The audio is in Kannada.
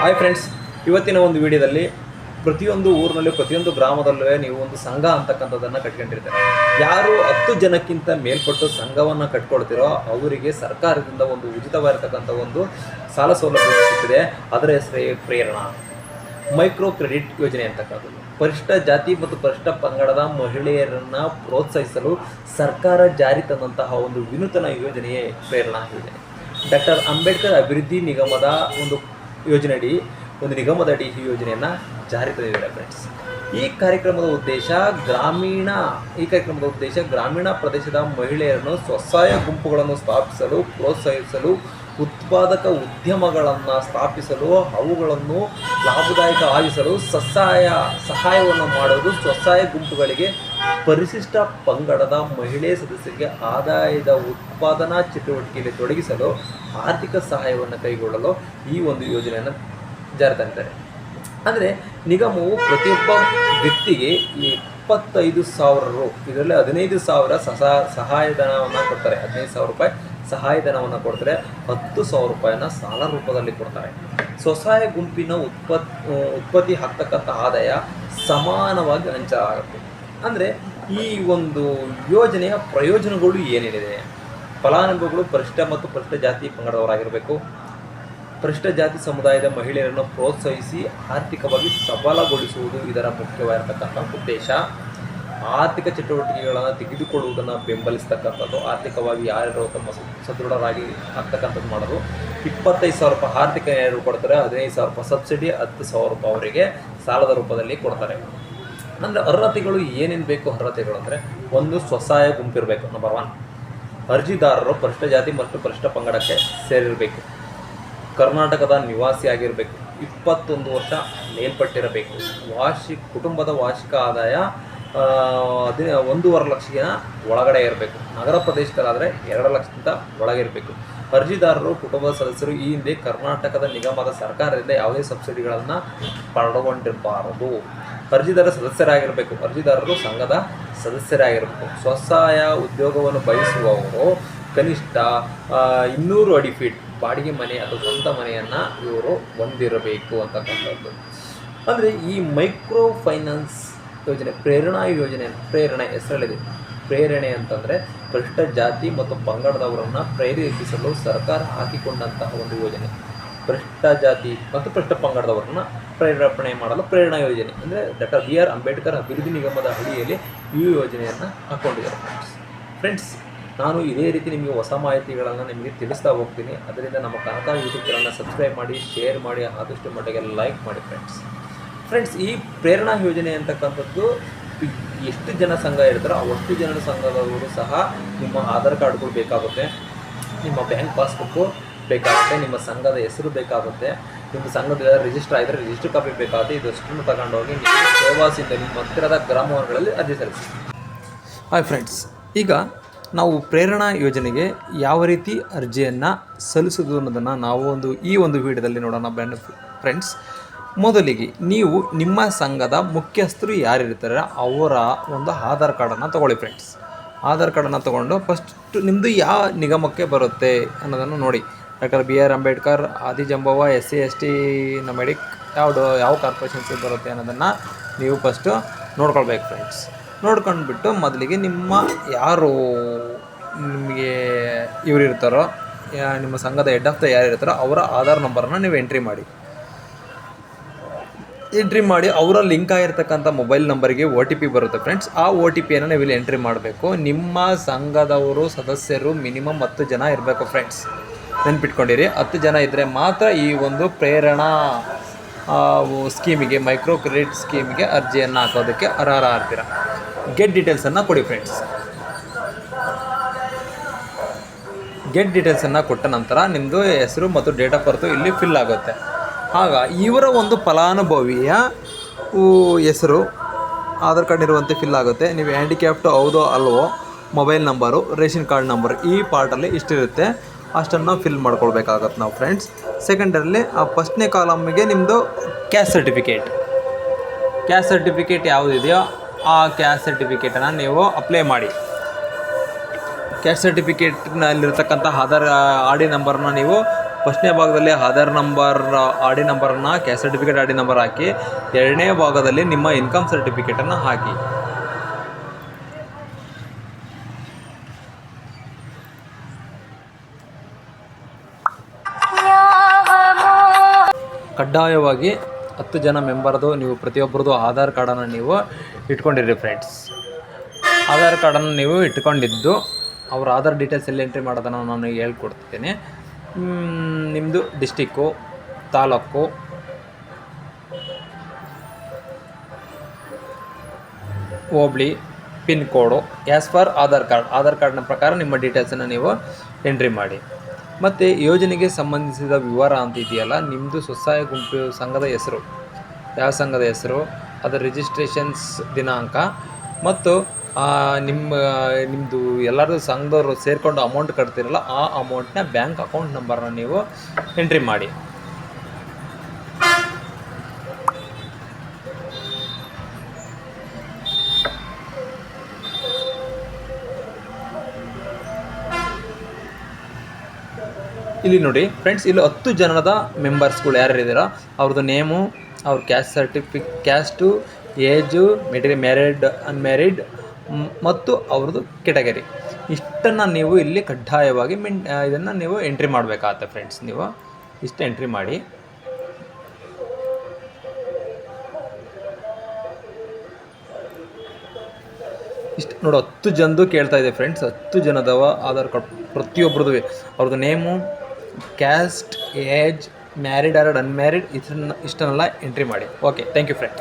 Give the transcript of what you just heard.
ಹಾಯ್ ಫ್ರೆಂಡ್ಸ್ ಇವತ್ತಿನ ಒಂದು ವಿಡಿಯೋದಲ್ಲಿ ಪ್ರತಿಯೊಂದು ಊರಿನಲ್ಲಿ, ಪ್ರತಿಯೊಂದು ಗ್ರಾಮದಲ್ಲೂ ನೀವು ಒಂದು ಸಂಘ ಅಂತಕ್ಕಂಥದ್ದನ್ನು ಕಟ್ಕೊಂಡಿರ್ತಾರೆ. ಯಾರು ಹತ್ತು ಜನಕ್ಕಿಂತ ಮೇಲ್ಪಟ್ಟು ಸಂಘವನ್ನು ಕಟ್ಕೊಳ್ತಿರೋ ಅವರಿಗೆ ಸರ್ಕಾರದಿಂದ ಒಂದು ಉಚಿತವಾಗಿರ್ತಕ್ಕಂಥ ಒಂದು ಸಾಲ ಸೌಲಭ್ಯ ಸಿಗ್ತಿದೆ. ಅದರ ಹೆಸರೇ ಪ್ರೇರಣಾ. ಮೈಕ್ರೋ ಕ್ರೆಡಿಟ್ ಯೋಜನೆ ಅಂತಕ್ಕಂಥದ್ದು. ಪರಿಷ್ಠ ಜಾತಿ ಮತ್ತು ಪರಿಷ್ಠ ಪಂಗಡದ ಮಹಿಳೆಯರನ್ನು ಪ್ರೋತ್ಸಾಹಿಸಲು ಸರ್ಕಾರ ಜಾರಿ ತಂದಂತಹ ಒಂದು ವಿನೂತನ ಯೋಜನೆಯೇ ಪ್ರೇರಣಾ ಯೋಜನೆ. ಡಾಕ್ಟರ್ ಅಂಬೇಡ್ಕರ್ ಅಭಿವೃದ್ಧಿ ನಿಗಮದ ಒಂದು ಯೋಜನೆಯಡಿ ಒಂದು ನಿಗಮದಡಿ ಈ ಯೋಜನೆಯನ್ನು ಜಾರಿ ತಂದಿದ್ದಾರೆ ಫ್ರೆಂಡ್ಸ್ ಈ ಕಾರ್ಯಕ್ರಮದ ಉದ್ದೇಶ ಗ್ರಾಮೀಣ, ಈ ಕಾರ್ಯಕ್ರಮದ ಉದ್ದೇಶ ಗ್ರಾಮೀಣ ಪ್ರದೇಶದ ಮಹಿಳೆಯರನ್ನು ಸ್ವಸಹಾಯ ಗುಂಪುಗಳನ್ನು ಸ್ಥಾಪಿಸಲು, ಪ್ರೋತ್ಸಾಹಿಸಲು, ಉತ್ಪಾದಕ ಉದ್ಯಮಗಳನ್ನು ಸ್ಥಾಪಿಸಲು, ಅವುಗಳನ್ನು ಲಾಭದಾಯಕ ಆಗಿಸಲು ಸಹಾಯ ಸಹಾಯವನ್ನು ಮಾಡೋದು ಸ್ವಸಹಾಯ ಗುಂಪುಗಳಿಗೆ ಪರಿಶಿಷ್ಟ ಪಂಗಡದ ಮಹಿಳೆ ಸದಸ್ಯರಿಗೆ ಆದಾಯದ ಉತ್ಪಾದನಾ ಚಟುವಟಿಕೆಯಲ್ಲಿ ತೊಡಗಿಸಲು ಆರ್ಥಿಕ ಸಹಾಯವನ್ನು ಕೈಗೊಳ್ಳಲು ಈ ಒಂದು ಯೋಜನೆಯನ್ನು ಜಾರಿ ತಂದಿದ್ದಾರೆ ಅಂದರೆ ನಿಗಮವು ಪ್ರತಿಯೊಬ್ಬ ವ್ಯಕ್ತಿಗೆ ಇಪ್ಪತ್ತೈದು ಸಾವಿರ ರು, ಇದರಲ್ಲಿ ಹದಿನೈದು ಸಾವಿರ ಸಹ ಸಹಾಯಧನವನ್ನು ಕೊಡ್ತಾರೆ. ಹದಿನೈದು ಸಾವಿರ ರೂಪಾಯಿ ಸಹಾಯಧನವನ್ನು ಕೊಡ್ತಾರೆ. ಹತ್ತು ಸಾವಿರ ರೂಪಾಯಿನ ಸಾಲ ರೂಪದಲ್ಲಿ ಕೊಡ್ತಾರೆ. ಸ್ವಸಹಾಯ ಗುಂಪಿನ ಉತ್ಪತ್, ಉತ್ಪತ್ತಿ ಹಾಕ್ತಕ್ಕಂಥ ಆದಾಯ ಸಮಾನವಾಗಿ ಹಂಚಲಾಗುತ್ತೆ. ಅಂದರೆ ಈ ಒಂದು ಯೋಜನೆಯ ಪ್ರಯೋಜನಗಳು ಏನೇನಿದೆ ಫಲಾನುಭವಿಗಳು ಪರಿಷ್ಠ ಮತ್ತು ಪರಿಷ್ಠ ಜಾತಿ ಪಂಗಡದವರಾಗಿರಬೇಕು. ಪರಿಷ್ಠ ಜಾತಿ ಸಮುದಾಯದ ಮಹಿಳೆಯರನ್ನು ಪ್ರೋತ್ಸಾಹಿಸಿ ಆರ್ಥಿಕವಾಗಿ ಸಬಲಗೊಳಿಸುವುದು ಇದರ ಮುಖ್ಯವಾಗಿರ್ತಕ್ಕಂಥ ಉದ್ದೇಶ. ಆರ್ಥಿಕ ಚಟುವಟಿಕೆಗಳನ್ನು ತೆಗೆದುಕೊಳ್ಳುವುದನ್ನು ಬೆಂಬಲಿಸ್ತಕ್ಕಂಥದ್ದು, ಆರ್ಥಿಕವಾಗಿ ಯಾರ್ಯಾರು ತಮ್ಮ ಸದೃಢರಾಗಿ ಆಗ್ತಕ್ಕಂಥದ್ದು ಮಾಡೋದು. ಇಪ್ಪತ್ತೈದು ಸಾವಿರ ರೂಪಾಯಿ ಆರ್ಥಿಕ ನೆರವು ಕೊಡ್ತಾರೆ, ಹದಿನೈದು ಸಾವಿರ ರೂಪಾಯಿ ಸಬ್ಸಿಡಿ, ಹತ್ತು ಸಾವಿರ ರೂಪಾಯಿ ಅವರಿಗೆ ಸಾಲದ ರೂಪದಲ್ಲಿ ಕೊಡ್ತಾರೆ. ಅಂದರೆ ಅರ್ಹತೆಗಳು ಏನೇನು ಬೇಕು ಅರ್ಹತೆಗಳು ಅಂದರೆ ಒಂದು ಸ್ವಸಹಾಯ ಗುಂಪಿರಬೇಕು ನಂಬರ್ ಒನ್ ಅರ್ಜಿದಾರರು ಪರಿಷ್ಠ ಜಾತಿ ಮತ್ತು ಪರಿಷ್ಠ ಪಂಗಡಕ್ಕೆ ಸೇರಿರಬೇಕು. ಕರ್ನಾಟಕದ ನಿವಾಸಿ ಆಗಿರಬೇಕು. ಇಪ್ಪತ್ತೊಂದು ವರ್ಷ ಮೇಲ್ಪಟ್ಟಿರಬೇಕು. ವಾರ್ಷಿಕ ಕುಟುಂಬದ ವಾರ್ಷಿಕ ಆದಾಯ ಹದಿನ ಒಂದೂವರೆ ಲಕ್ಷಗಿನ ಒಳಗಡೆ ಇರಬೇಕು. ನಗರ ಪ್ರದೇಶದಲ್ಲಾದರೆ ಎರಡು ಲಕ್ಷದಿಂದ ಒಳಗೆ ಇರಬೇಕು ಅರ್ಜಿದಾರರು ಕುಟುಂಬದ ಸದಸ್ಯರು ಈ ಹಿಂದೆ ಕರ್ನಾಟಕದ ನಿಗಮದ ಸರ್ಕಾರದಿಂದ ಯಾವುದೇ ಸಬ್ಸಿಡಿಗಳನ್ನು ಪಡೆದುಕೊಂಡಿರಬಾರದು. ಅರ್ಜಿದಾರ ಸದಸ್ಯರಾಗಿರಬೇಕು. ಅರ್ಜಿದಾರರು ಸಂಘದ ಸದಸ್ಯರಾಗಿರಬೇಕು. ಸ್ವಸಹಾಯ ಉದ್ಯೋಗವನ್ನು ಬಯಸುವವರು ಕನಿಷ್ಠ ಇನ್ನೂರು ಅಡಿ ಫೀಟ್ ಬಾಡಿಗೆ ಮನೆ ಅಥವಾ ಸ್ವಂತ ಮನೆಯನ್ನು ಇವರು ಹೊಂದಿರಬೇಕು ಅಂತಕ್ಕಂಥದ್ದು. ಅಂದರೆ ಈ ಮೈಕ್ರೋ ಫೈನಾನ್ಸ್ ಯೋಜನೆ, ಪ್ರೇರಣಾ ಯೋಜನೆ ಪ್ರೇರಣೆ ಹೆಸರಲ್ಲಿದೆ. ಪ್ರೇರಣೆ ಅಂತಂದರೆ ಪರಿಷ್ಠ ಜಾತಿ ಮತ್ತು ಪಂಗಡದವರನ್ನು ಪ್ರೇರೇಪಿಸಲು ಸರ್ಕಾರ ಹಾಕಿಕೊಂಡಂತಹ ಒಂದು ಯೋಜನೆ. ಪರಿಷ್ಠ ಜಾತಿ ಮತ್ತು ಪರಿಷ್ಠ ಪಂಗಡದವರನ್ನು ಪ್ರೇರೇಪಣೆ ಮಾಡಲು ಪ್ರೇರಣಾ ಯೋಜನೆ. ಅಂದರೆ ಡಾಕ್ಟರ್ ಬಿ ಆರ್ ಅಂಬೇಡ್ಕರ್ ಅಭಿವೃದ್ಧಿ ನಿಗಮದ ಅಡಿಯಲ್ಲಿ ಈ ಯೋಜನೆಯನ್ನು ಹಾಕ್ಕೊಂಡಿದ್ದಾರೆ ಫ್ರೆಂಡ್ಸ್ ಫ್ರೆಂಡ್ಸ್ ನಾನು ಇದೇ ರೀತಿ ನಿಮಗೆ ಹೊಸ ಮಾಹಿತಿಗಳನ್ನು ನಿಮಗೆ ತಿಳಿಸ್ತಾ ಹೋಗ್ತೀನಿ. ಅದರಿಂದ ನಮ್ಮ ಕನಕ ಯೂಟ್ಯೂಬ್ ಚಾನಲ್ನ ಸಬ್ಸ್ಕ್ರೈಬ್ ಮಾಡಿ ಶೇರ್ ಮಾಡಿ, ಆದಷ್ಟು ಮಟ್ಟಿಗೆ ಲೈಕ್ ಮಾಡಿ ಫ್ರೆಂಡ್ಸ್ ಫ್ರೆಂಡ್ಸ್ ಈ ಪ್ರೇರಣಾ ಯೋಜನೆ ಅಂತಕ್ಕಂಥದ್ದು ಎಷ್ಟು ಜನ ಸಂಘ ಇರ್ತಾರೋ ಅಷ್ಟು ಜನರ ಸಂಘದವರು ಸಹ ನಿಮ್ಮ ಆಧಾರ್ ಕಾರ್ಡ್ಗಳು ಬೇಕಾಗುತ್ತೆ. ನಿಮ್ಮ ಬ್ಯಾಂಕ್ ಪಾಸ್ಬುಕ್ಕು ಬೇಕಾಗುತ್ತೆ, ನಿಮ್ಮ ಸಂಘದ ಹೆಸರು ಬೇಕಾಗುತ್ತೆ. ನಿಮ್ಮ ಸಂಘದ ರಿಜಿಸ್ಟರ್ ಆಗಿದ್ರೆ ರಿಜಿಸ್ಟರ್ ಕಾಪಿ ಬೇಕಾಗುತ್ತೆ. ಇದಷ್ಟನ್ನು ತಗೊಂಡೋಗಿ ನೀವು ಸೇವಾಸಿಂದ ನಿಮ್ಮ ಹತ್ತಿರದ ಗ್ರಾಮಗಳಲ್ಲಿ ಅರ್ಜಿ ಸಲ್ಲಿಸಿ. ಹಾಯ್ ಫ್ರೆಂಡ್ಸ್ ಈಗ ನಾವು ಪ್ರೇರಣಾ ಯೋಜನೆಗೆ ಯಾವ ರೀತಿ ಅರ್ಜಿಯನ್ನು ಸಲ್ಲಿಸೋದು ಅನ್ನೋದನ್ನು ನಾವು ಒಂದು ಈ ಒಂದು ವಿಡಿಯೋದಲ್ಲಿ ನೋಡೋಣ ಬ್ಯಾಂಡ್ ಫ್ರೆಂಡ್ಸ್ ಮೊದಲಿಗೆ ನೀವು ನಿಮ್ಮ ಸಂಘದ ಮುಖ್ಯಸ್ಥರು ಯಾರಿರ್ತಾರೆ ಅವರ ಒಂದು ಆಧಾರ್ ಕಾರ್ಡನ್ನು ತಗೊಳ್ಳಿ ಫ್ರೆಂಡ್ಸ್ ಆಧಾರ್ ಕಾರ್ಡನ್ನು ತೊಗೊಂಡು ಫಸ್ಟ್ ನಿಮ್ಮದು ಯಾವ ನಿಗಮಕ್ಕೆ ಬರುತ್ತೆ ಅನ್ನೋದನ್ನು ನೋಡಿ. Doctor B R Ambedkar Adijambava S C, S T ನಮೆಡಿಕ್ ಯಾವುದು, ಯಾವ ಕಾರ್ಪೊರೇಷನ್ಸಿಗೆ ಬರುತ್ತೆ ಅನ್ನೋದನ್ನು ನೀವು ಫಸ್ಟು ನೋಡ್ಕೊಳ್ಬೇಕು ಫ್ರೆಂಡ್ಸ್ ನೋಡ್ಕೊಂಡ್ಬಿಟ್ಟು ಮೊದಲಿಗೆ ನಿಮ್ಮ ಯಾರು ನಿಮಗೆ ಇವರಿರ್ತಾರೋ ನಿಮ್ಮ ಸಂಘದ ಹೆಡ್ ಆಫ್ ದ ಯಾರು ಇರ್ತಾರೋ ಅವರ ಆಧಾರ್ ನಂಬರನ್ನು ನೀವು ಎಂಟ್ರಿ ಮಾಡಿ. ಎಂಟ್ರಿ ಮಾಡಿ ಅವರ ಲಿಂಕ್ ಆಗಿರ್ತಕ್ಕಂಥ ಮೊಬೈಲ್ ನಂಬರ್ಗೆ ಒ ಟಿ ಪಿ ಬರುತ್ತೆ ಫ್ರೆಂಡ್ಸ್ ಆ ಒ ಟಿ ಪಿಯನ್ನು ನೀವು ಇಲ್ಲಿ ಎಂಟ್ರಿ ಮಾಡಬೇಕು. ನಿಮ್ಮ ಸಂಘದವರು, ಸದಸ್ಯರು ಮಿನಿಮಮ್ ಹತ್ತು ಜನ ಇರಬೇಕು ಫ್ರೆಂಡ್ಸ್ ನೆನ್ಪಿಟ್ಕೊಂಡಿರಿ. ಹತ್ತು ಜನ ಇದ್ದರೆ ಮಾತ್ರ ಈ ಒಂದು ಪ್ರೇರಣಾ ಸ್ಕೀಮಿಗೆ ಮೈಕ್ರೋ ಕ್ರೆಡಿಟ್ ಸ್ಕೀಮಿಗೆ ಅರ್ಜಿಯನ್ನು ಹಾಕೋದಕ್ಕೆ ಅರ್ಹರಾಗ್ತೀರ ಗೆಟ್ ಡೀಟೇಲ್ಸನ್ನು ಕೊಡಿ ಫ್ರೆಂಡ್ಸ್ ಗೆಟ್ ಡೀಟೇಲ್ಸನ್ನು ಕೊಟ್ಟ ನಂತರ ನಿಮ್ಮದು ಹೆಸರು ಮತ್ತು ಡೇಟ್ ಆಫ್ ಬರ್ತು ಇಲ್ಲಿ ಫಿಲ್ ಆಗುತ್ತೆ. ಆಗ ಇವರ ಒಂದು ಫಲಾನುಭವಿಯ ಹೆಸರು, ಆಧಾರ್ ಕಾರ್ಡ್ ಇರುವಂತೆ ಫಿಲ್ ಆಗುತ್ತೆ. ನೀವು ಹ್ಯಾಂಡಿಕ್ಯಾಪ್ಟು ಹೌದೋ ಅಲ್ವೋ mobile number ration card number ಈ ಪಾರ್ಟಲ್ಲಿ ಇಷ್ಟಿರುತ್ತೆ. ಅಷ್ಟನ್ನು ಫಿಲ್ ಮಾಡ್ಕೊಳ್ಬೇಕಾಗತ್ತೆ ನಾವು ಫ್ರೆಂಡ್ಸ್ ಸೆಕೆಂಡರಲ್ಲಿ ಆ ಫಸ್ಟ್ನೇ ಕಾಲಮ್ಗೆ ನಿಮ್ಮದು ಕ್ಯಾಸ್ಟ್ ಸರ್ಟಿಫಿಕೇಟ್ ಕ್ಯಾಸ್ಟ್ ಸರ್ಟಿಫಿಕೇಟ್ ಯಾವುದಿದೆಯೋ ಆ ಕ್ಯಾಸ್ಟ್ ಸರ್ಟಿಫಿಕೇಟನ್ನು ನೀವು ಅಪ್ಲೈ ಮಾಡಿ. ಕ್ಯಾಸ್ಟ್ ಸರ್ಟಿಫಿಕೇಟ್ನಲ್ಲಿರ್ತಕ್ಕಂಥ ಆಧಾರ್ ಆರ್ ಡಿ ನಂಬರ್ನ ನೀವು ಫಸ್ಟ್ನೇ ಭಾಗದಲ್ಲಿ ಆಧಾರ್ ನಂಬರ್ ಆರ್ ಡಿ ನಂಬರನ್ನು caste certificate R D number ಹಾಕಿ, ಎರಡನೇ ಭಾಗದಲ್ಲಿ ನಿಮ್ಮ ಇನ್ಕಮ್ ಸರ್ಟಿಫಿಕೇಟನ್ನು ಹಾಕಿ. ಕಡ್ಡಾಯವಾಗಿ ಹತ್ತು ಜನ ಮೆಂಬರ್ದು ನೀವು ಪ್ರತಿಯೊಬ್ಬರದು ಆಧಾರ್ ಕಾರ್ಡನ್ನು ನೀವು ಇಟ್ಕೊಂಡಿರಿ ಫ್ರೆಂಡ್ಸ್ ಆಧಾರ್ ಕಾರ್ಡನ್ನು ನೀವು ಇಟ್ಕೊಂಡಿದ್ದು, ಅವ್ರ ಆಧಾರ್ ಡೀಟೇಲ್ಸ್ ಎಲ್ಲಿ ಎಂಟ್ರಿ ಮಾಡೋದನ್ನು ನಾನು ಹೇಳ್ಕೊಡ್ತಿದ್ದೀನಿ ನಿಮ್ಮದು district taluk? Hobli pin code as for Aadhaar card. Aadhaar ಕಾರ್ಡ್ನ ಪ್ರಕಾರ ನಿಮ್ಮ ಡೀಟೇಲ್ಸನ್ನು ನೀವು ಎಂಟ್ರಿ ಮಾಡಿ. ಮತ್ತು ಯೋಜನೆಗೆ ಸಂಬಂಧಿಸಿದ ವಿವರ ಅಂತ ಇದೆಯಲ್ಲ ನಿಮ್ಮದು ಸ್ವಸಹಾಯ ಗುಂಪು ಸಂಘದ ಹೆಸರು. ಯಾವ ಸಂಘದ ಹೆಸರು? ಅದರ ರಿಜಿಸ್ಟ್ರೇಷನ್ಸ್ ದಿನಾಂಕ. ಮತ್ತು ನಿಮ್ಮ ನಿಮ್ಮದು ಎಲ್ಲರೂ ಸಂಘದವರು ಸೇರಿಕೊಂಡು ಅಮೌಂಟ್ ಕಟ್ತಿರಲ್ಲ, ಆ ಅಮೌಂಟ್ನ ಬ್ಯಾಂಕ್ ಅಕೌಂಟ್ ನಂಬರ್ನ ನೀವು ಎಂಟ್ರಿ ಮಾಡಿ. ಇಲ್ಲಿ ನೋಡಿ ಫ್ರೆಂಡ್ಸ್ ಇಲ್ಲಿ ಹತ್ತು ಜನದ ಮೆಂಬರ್ಸ್ಗಳು ಯಾರು ಇದ್ದೀರೋ ಅವ್ರದ್ದು ನೇಮು ಅವ್ರ caste certificate caste age marital married unmarried ಮತ್ತು ಅವ್ರದ್ದು ಕೆಟಗರಿ ಇಷ್ಟನ್ನು ನೀವು ಇಲ್ಲಿ ಕಡ್ಡಾಯವಾಗಿ ಮಿನ್ ಇದನ್ನು ನೀವು ಎಂಟ್ರಿ ಮಾಡಬೇಕಾಗತ್ತೆ ಫ್ರೆಂಡ್ಸ್ ನೀವು ಇಷ್ಟು ಎಂಟ್ರಿ ಮಾಡಿ. ಇಷ್ಟು, ನೋಡು, ಹತ್ತು ಜನದು ಕೇಳ್ತಾ ಇದೆ ಫ್ರೆಂಡ್ಸ್ ಹತ್ತು ಜನದವ ಆಧಾರ್ ಕಾರ್ಡ್ ಪ್ರತಿಯೊಬ್ಬರದು ಅವ್ರದ್ದು name caste age married or unmarried ಇದನ್ನ ಇಷ್ಟನ್ನೆಲ್ಲ ಎಂಟ್ರಿ ಮಾಡಿ. Okay thank you friend